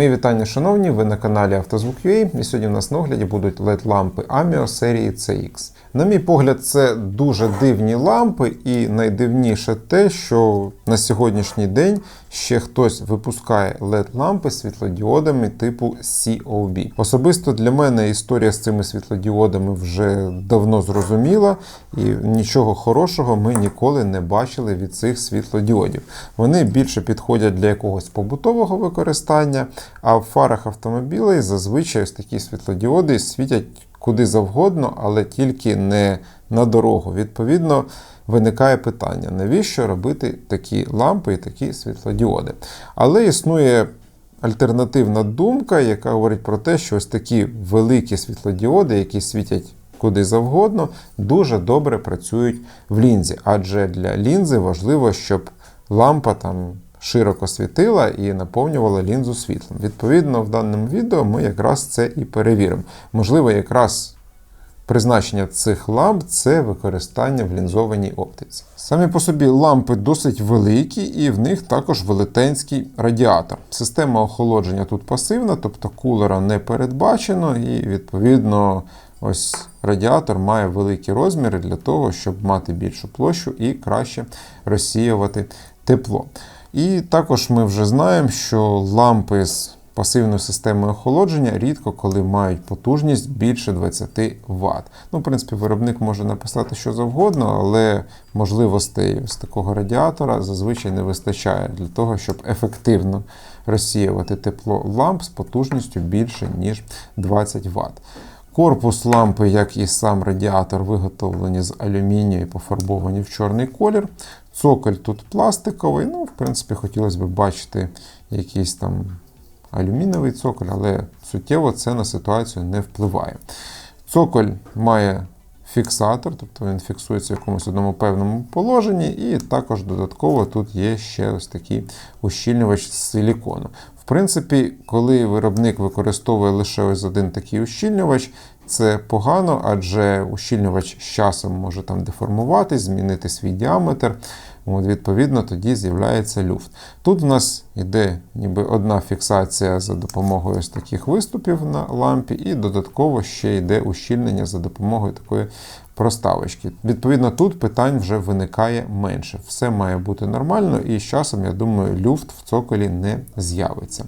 Мої вітання, шановні, ви на каналі Автозвук.ua і сьогодні в нас на огляді будуть LED-лампи AMIO серії CX. На мій погляд, це дуже дивні лампи, і найдивніше те, що на сьогоднішній день ще хтось випускає LED-лампи з світлодіодами типу COB. Особисто для мене історія з цими світлодіодами вже давно зрозуміла, і нічого хорошого ми ніколи не бачили від цих світлодіодів. Вони більше підходять для якогось побутового використання, а в фарах автомобілей зазвичай ось такі світлодіоди світять куди завгодно, але тільки не на дорогу. Відповідно, виникає питання, навіщо робити такі лампи і такі світлодіоди. Але існує альтернативна думка, яка говорить про те, що ось такі великі світлодіоди, які світять куди завгодно, дуже добре працюють в лінзі. Адже для лінзи важливо, щоб лампа там широко світила і наповнювала лінзу світлом. Відповідно, в даному відео ми якраз це і перевіримо. Можливо, якраз призначення цих ламп це використання в лінзованій оптиці. Самі по собі лампи досить великі, і в них також велетенський радіатор. Система охолодження тут пасивна, тобто кулера не передбачено, і відповідно. Ось радіатор має великі розміри для того, щоб мати більшу площу і краще розсіювати тепло. І також ми вже знаємо, що лампи з пасивною системою охолодження рідко коли мають потужність більше 20 Вт. Ну, в принципі, виробник може написати що завгодно, але можливостей з такого радіатора зазвичай не вистачає для того, щоб ефективно розсіювати тепло ламп з потужністю більше, ніж 20 Вт. Корпус лампи, як і сам радіатор, виготовлені з алюмінію і пофарбовані в чорний колір. Цоколь тут пластиковий. Ну, в принципі, хотілося б бачити якийсь там алюмінієвий цоколь, але суттєво це на ситуацію не впливає. Цоколь має фіксатор, тобто він фіксується в якомусь одному певному положенні, і також додатково тут є ще ось такий ущільнювач з силікону. Принципі, коли виробник використовує лише ось один такий ущільнювач, це погано, адже ущільнювач з часом може там деформуватись, змінити свій діаметр. От, Відповідно, тоді з'являється люфт. Тут в нас йде ніби одна фіксація за допомогою ось таких виступів на лампі, і додатково ще йде ущільнення за допомогою такої проставочки. Відповідно, тут питань вже виникає менше. Все має бути нормально, і з часом, я думаю, люфт в цоколі не з'явиться.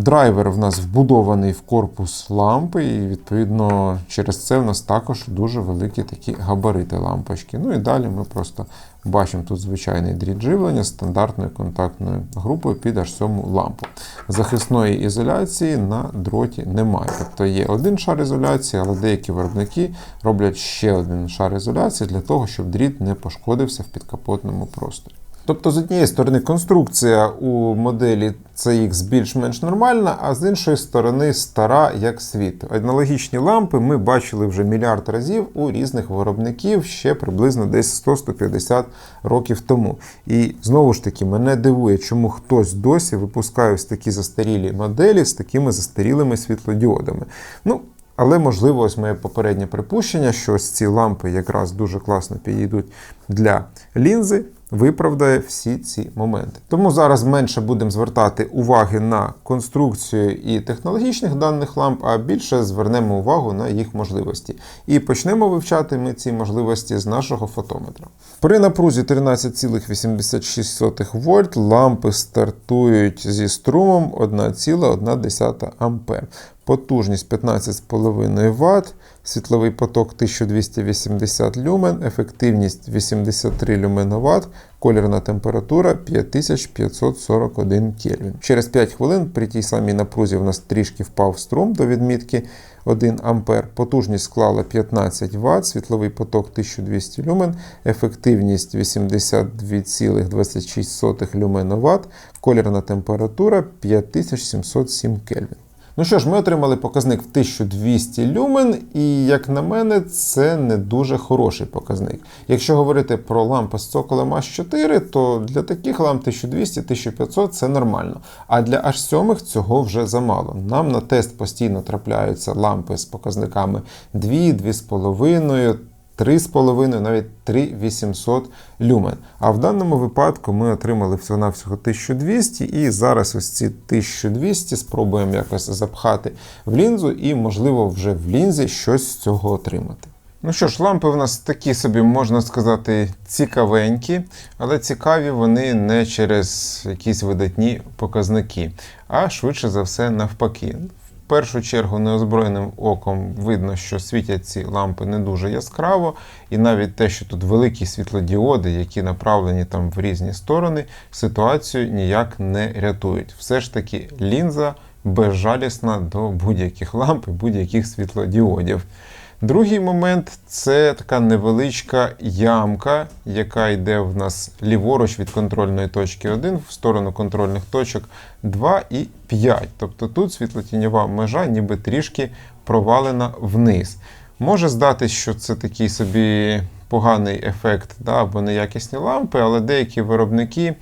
Драйвер в нас вбудований в корпус лампи, і, відповідно, через це в нас також дуже великі такі габарити лампочки. Ну і далі ми просто бачимо тут звичайний дріт живлення стандартною контактною групою під аж сьому лампу. Захисної ізоляції на дроті немає. Тобто є один шар ізоляції, але деякі виробники роблять ще один шар ізоляції для того, щоб дріт не пошкодився в підкапотному просторі. Тобто, з однієї сторони, конструкція у моделі CX більш-менш нормальна, а з іншої сторони стара як світ. Аналогічні лампи ми бачили вже мільярд разів у різних виробників ще приблизно десь 100-150 років тому. І знову ж таки, мене дивує, чому хтось досі випускає ось такі застарілі моделі з такими застарілими світлодіодами. Ну, але, можливо, ось моє попереднє припущення, що ось ці лампи якраз дуже класно підійдуть для лінзи, виправдає всі ці моменти. Тому зараз менше будемо звертати уваги на конструкцію і технологічних даних ламп, а більше звернемо увагу на їх можливості. І почнемо вивчати ми ці можливості з нашого фотометра. При напрузі 13,86 вольт лампи стартують зі струмом 1,1 А. Потужність 15,5 Вт, світловий поток 1280 люмен, ефективність 83 люмен Вт, колірна температура 5541 Кельвін. Через 5 хвилин при тій самій напрузі в нас трішки впав струм до відмітки 1 А, потужність склала 15 Вт, світловий поток 1200 люмен, ефективність 82,26 люмен Вт, колірна температура 5707 Кельвін. Ну що ж, ми отримали показник в 1200 люмен, і, як на мене, це не дуже хороший показник. Якщо говорити про лампи з цоколем H4, то для таких ламп 1200-1500 це нормально. А для H7 цього вже замало. Нам на тест постійно трапляються лампи з показниками 2, 2,5. 3,5, навіть 3800 люмен. А в даному випадку ми отримали всього-навсього 1200, і зараз ось ці 1200 спробуємо якось запхати в лінзу, і, можливо, вже в лінзі щось з цього отримати. Ну що ж, лампи в нас такі собі, можна сказати, цікавенькі, але цікаві вони не через якісь видатні показники, а швидше за все навпаки. Першу чергу неозброєним оком видно, що світять ці лампи не дуже яскраво, і навіть те, що тут великі світлодіоди, які направлені там в різні сторони, ситуацію ніяк не рятують. Все ж таки лінза безжалісна до будь-яких ламп і будь-яких світлодіодів. Другий момент це така невеличка ямка, яка йде в нас ліворуч від контрольної точки 1 в сторону контрольних точок 2 і 5. Тобто тут світлотіньова межа ніби трішки провалена вниз. Може здатись, що це такий собі поганий ефект да, або неякісні лампи, але деякі виробники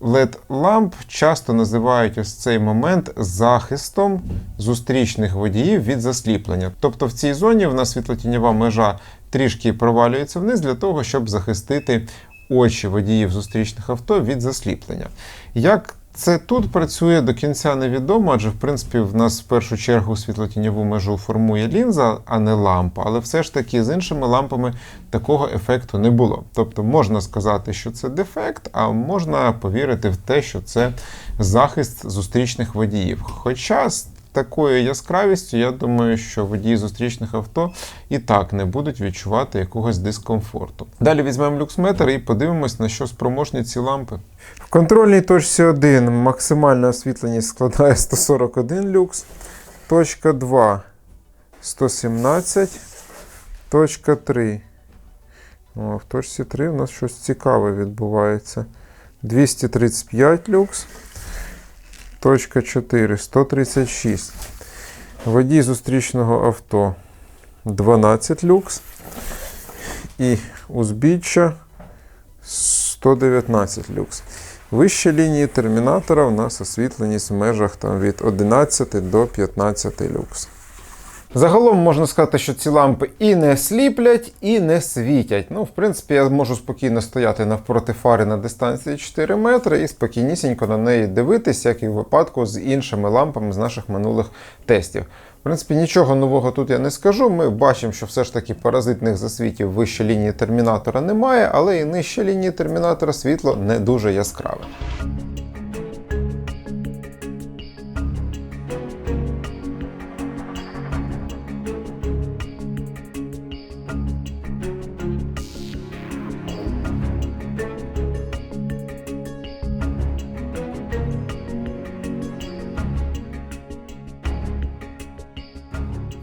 LED-ламп часто називають ось цей момент захистом зустрічних водіїв від засліплення. Тобто в цій зоні в нас світлотіньова межа трішки провалюється вниз для того, щоб захистити очі водіїв зустрічних авто від засліплення. Як це тут працює до кінця невідомо, адже в принципі в нас в першу чергу світлотіньову межу формує лінза, а не лампа. Але все ж таки з іншими лампами такого ефекту не було. Тобто можна сказати, що це дефект, а можна повірити в те, що це захист зустрічних водіїв. Хоча з такою яскравістю, я думаю, що водії зустрічних авто і так не будуть відчувати якогось дискомфорту. Далі візьмемо люксметр і подивимось, на що спроможні ці лампи. В контрольній точці 1 максимальна освітленість складає 141 люкс. Точка 2 117. Точка 3. О, в точці 3 у нас щось цікаве відбувається. 235 люкс. Точка 4 136. Водій зустрічного авто 12 люкс. І узбіччя 119 люкс. Вище лінії термінатора у нас освітленість в межах там, від 11 до 15 люкс. Загалом можна сказати, що ці лампи і не сліплять, і не світять. Ну, в принципі, я можу спокійно стояти навпроти фари на дистанції 4 метри і спокійнісінько на неї дивитись, як і в випадку з іншими лампами з наших минулих тестів. В принципі, нічого нового тут я не скажу. Ми бачимо, що все ж таки паразитних засвітів вище лінії термінатора немає, але і нижче лінії термінатора світло не дуже яскраве.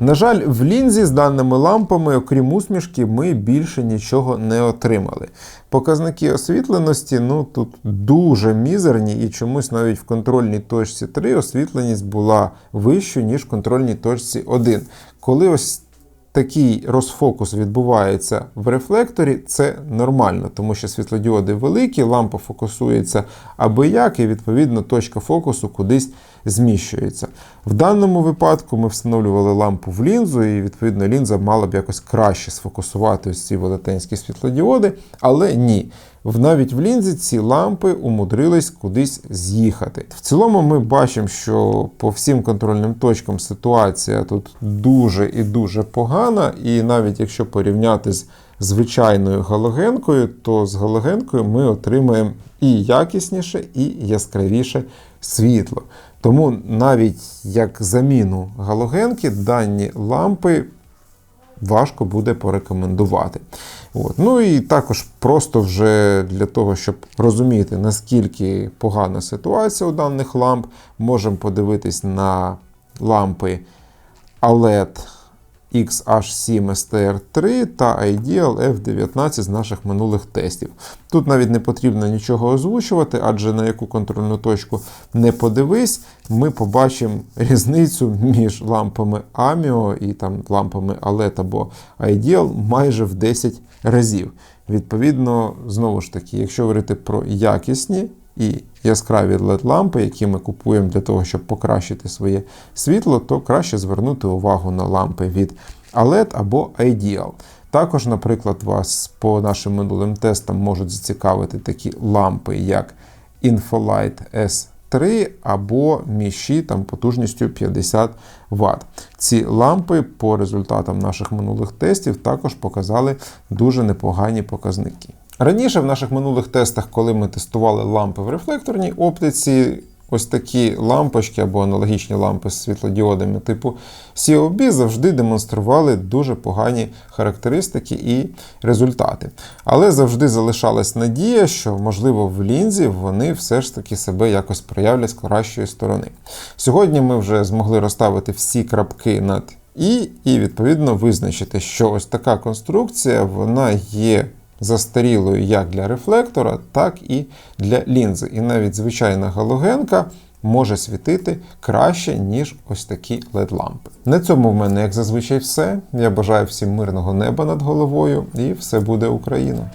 На жаль, в лінзі з даними лампами, окрім усмішки, ми більше нічого не отримали. Показники освітленості ну, тут дуже мізерні, і чомусь навіть в контрольній точці 3 освітленість була вищою, ніж в контрольній точці 1. Коли ось такий розфокус відбувається в рефлекторі, це нормально, тому що світлодіоди великі, лампа фокусується аби як, і відповідно точка фокусу кудись зміщується. В даному випадку ми встановлювали лампу в лінзу, і відповідно лінза мала б якось краще сфокусувати ось ці велетенські світлодіоди, але ні. Навіть в лінзі ці лампи умудрились кудись з'їхати. В цілому ми бачимо, що по всім контрольним точкам ситуація тут дуже і дуже погана, і навіть якщо порівняти з звичайною галогенкою, то з галогенкою ми отримаємо і якісніше, і яскравіше світло. Тому навіть як заміну галогенки дані лампи важко буде порекомендувати. От. Ну і також просто вже для того, щоб розуміти, наскільки погана ситуація у даних ламп, можемо подивитись на лампи OLED XH7 STR3 та Ideal F19 з наших минулих тестів. Тут навіть не потрібно нічого озвучувати, адже на яку контрольну точку не подивись, ми побачимо різницю між лампами AMIO і там лампами OLED або Ideal майже в 10 разів. Відповідно, знову ж таки, якщо говорити про якісні і яскраві LED-лампи, які ми купуємо для того, щоб покращити своє світло, то краще звернути увагу на лампи від ALED або Ideal. Також, наприклад, вас по нашим минулим тестам можуть зацікавити такі лампи, як Infolight S3 або міші там потужністю 50 Вт. Ці лампи по результатам наших минулих тестів також показали дуже непогані показники. Раніше в наших минулих тестах, коли ми тестували лампи в рефлекторній оптиці, ось такі лампочки або аналогічні лампи з світлодіодами типу COB завжди демонстрували дуже погані характеристики і результати. Але завжди залишалась надія, що, можливо, в лінзі вони все ж таки себе якось проявлять з кращої сторони. Сьогодні ми вже змогли розставити всі крапки над і, і відповідно визначити, що ось така конструкція вона є застарілою як для рефлектора, так і для лінзи. І навіть звичайна галогенка може світити краще, ніж ось такі LED-лампи. На цьому в мене, як зазвичай, все. Я бажаю всім мирного неба над головою, і все буде Україна!